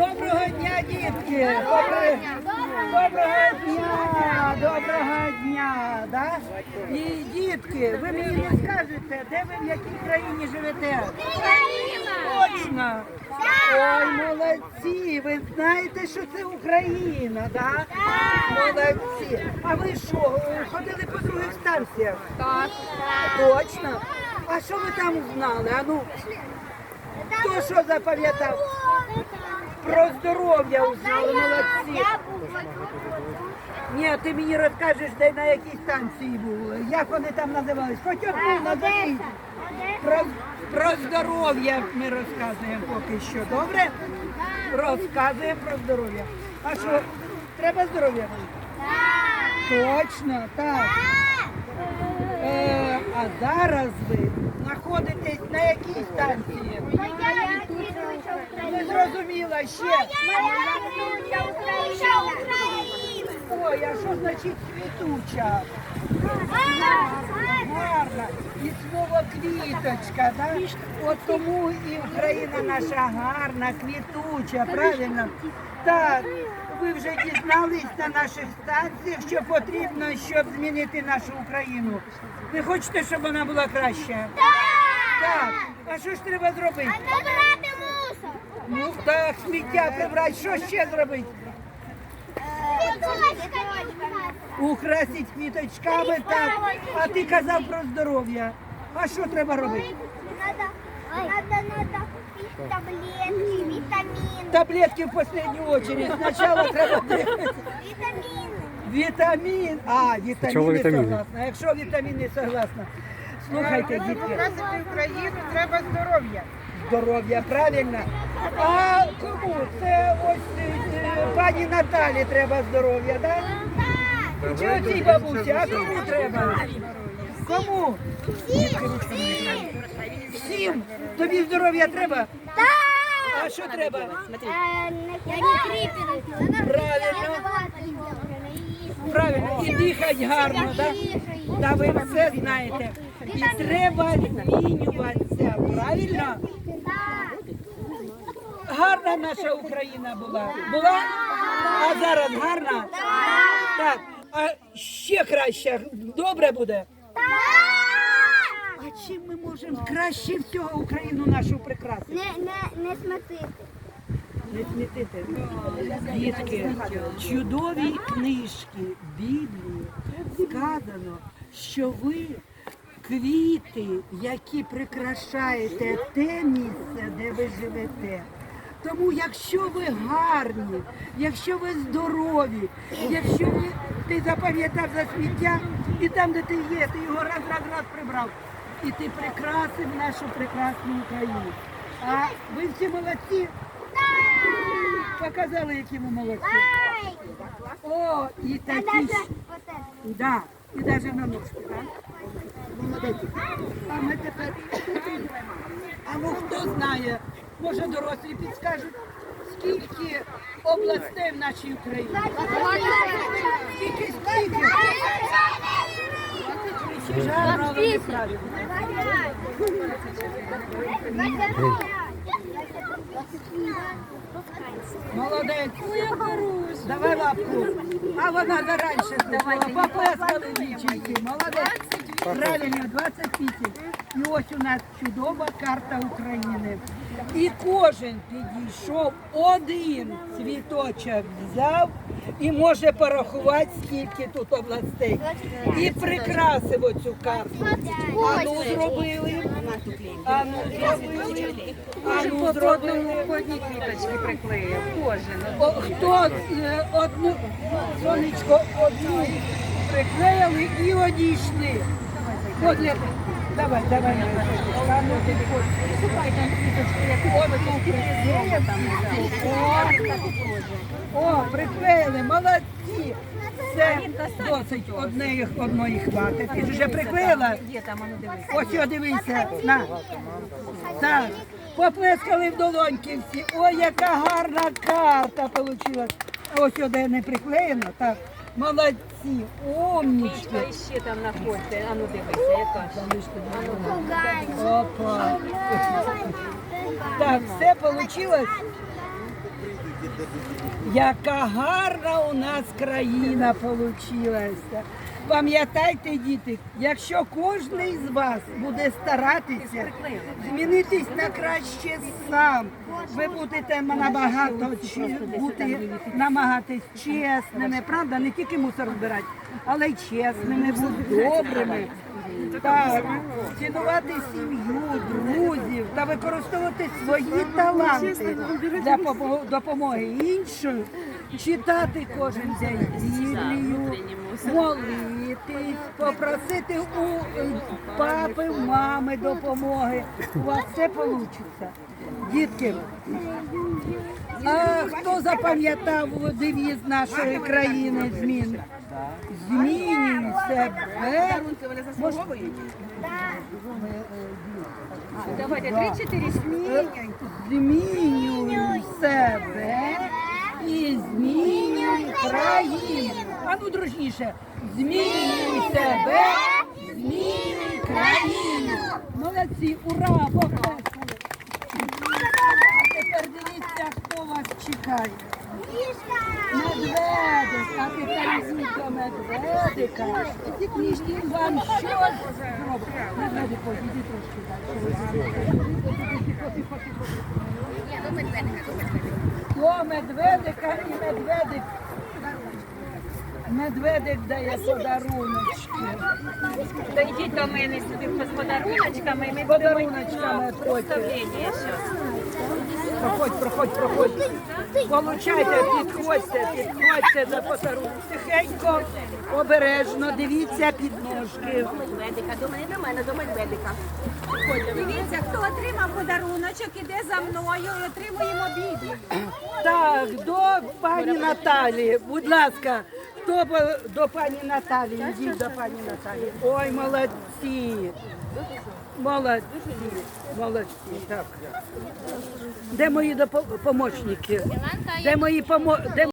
Доброго дня, дітки! Доброго, дня! Доброго дня! Да? І дітки, ви мені не скажете, де ви в якій країні живете? Точно! Ой, молодці! Ви знаєте, що це Україна, да? Молодці! А ви що, ходили по других станціях? Так. Точно? А що ви там знали? А ну, хто що запам'ятав? Про здоров'я узнали, молодці. Ні, ти мені розкажеш, де на якій станції були, як вони там називались. Хоч одну назовіть. Про, про здоров'я ми розказуємо поки що. Добре? Розказуємо про здоров'я. А що, треба здоров'я? Точно, так. Е, а зараз ви знаходитесь на якій станції? Не зрозуміла ще. Ой, а що значить квітуча? Гарна. І слово квіточка, да? От тому і Україна наша гарна, квітуча, правильно? Так, ви вже дізнались на наших станціях, що потрібно, щоб змінити нашу Україну. Ви хочете, щоб вона була краща? Так. А що ж треба зробити? Ну так, сміття прибрати, що ще зробити? Украсить квіточками, так. А ти казав про здоров'я. А що треба робити? Надо, надо купить таблетки, витамины. Таблетки в останню очередь. Спочатку треба Витамины. вітамін. А, вітаміни Чого вітаміни? согласна. Якщо вітаміни согласна. Слухайте, дітки, Украсити Україну треба здоров'я. здоров'я, правильно. А кому? Це ось е, пані Наталі треба здоров'я, так? Чи оцій бабусі, а кому треба? Кому? Всім. Тобі здоров'я треба? А що треба? Я. Правильно. Правильно, і дихати гарно, так? Да ви все знаєте. І треба змінюватися, правильно? Гарна наша Україна була. Була? А зараз гарна? Так. А ще краще. Добре буде? А чим ми можемо краще всього Україну нашу прикрасити? Не, не, не смотрите. Не смітити. Дітки, в чудовій книжки Біблії сказано, що ви квіти, які прикрашаєте те місце, де ви живете. Тому якщо ви гарні, якщо ви здорові, якщо ви, ти запам'ятав за сміття, і там, де ти є, ти його раз, раз, раз прибрав. І ти прикрасив нашу прекрасну Україну. А ви всі молодці. Показали, які ми молодці. О, і такі ж. Да, і навіть на ножки, так? Молодець. А ми тепер. А ну хто знає, може дорослі підскажуть, скільки областей в нашій Україні? Скільки, скільки? Молодець. Давай лапку. А вона заранше давайте. Поплескали дівчинки. Молодець. Правильно, 28. І ось у нас чудова карта України. І кожен підійшов один цвіточок взяв і може порахувати, скільки тут областей. І прикрасив оцю карту. А ну зробили. А ну зробили. А ну зробили. Одні квіточки приклеїв. Кожен. Хто е, одну сонечко одну приклеїли і одійшли. От для давай, давай. А ну, ти хоч. Там квіточку, яку. О, приклеїли, молодці. Це досить одної, одної хватить. Ти ж вже приклеїла? Ну. Ось о, дивися, на. Так, поплескали в долоньки всі. Ой, яка гарна карта вийшла. Ось сюди не приклеєно, так. Молодці, умнічки. ще там находьте, а ну дивися, яка ж. Опа. Так, все вийшло. Яка гарна у нас країна получилася. Пам'ятайте, діти, якщо кожен з вас буде старатися змінитись на краще сам, ви будете набагато чи- бути намагатись чесними, правда, не тільки мусор збирати, але й чесними, бути добрими. Так, цінувати сім'ю, друзів та використовувати свої таланти для помо- допомоги іншим, читати кожен день Біблію, молитись, попросити у папи, у мами допомоги. У вас все вийде. Дітки, а хто запам'ятав девіз нашої країни змін? Змінюй себе. Давайте три-чотири. Змінюй себе і змінюй країну. А ну дружніше. Змінюй себе, змінюй країну. Молодці, ура, поплескали. А тепер дивіться, хто вас чекає. Медведик, а тепер йдіть медведика. І він вам що зробить? Медведик, підійди трошки далі. До медведика і медведик. Медведик дає подаруночки. Та йдіть до мене сюди з подаруночками, і ми Подаруночками будемо проставлення щось. Проходь, проходь, проходь. Получайте, підходьте, підходьте за подарунок. Тихенько, обережно, дивіться під ножки. Медведика, до мене, до мене, до медведика. Дивіться, хто отримав подаруночок, іде за мною і отримуємо Біблію. Так, до пані Наталі, будь ласка, б- до пані Наталії, Йдіть до пані Наталії. Ой, молодці. Молодці, молодці, так. Де мої допомочники? помощники? Де мої помо... Де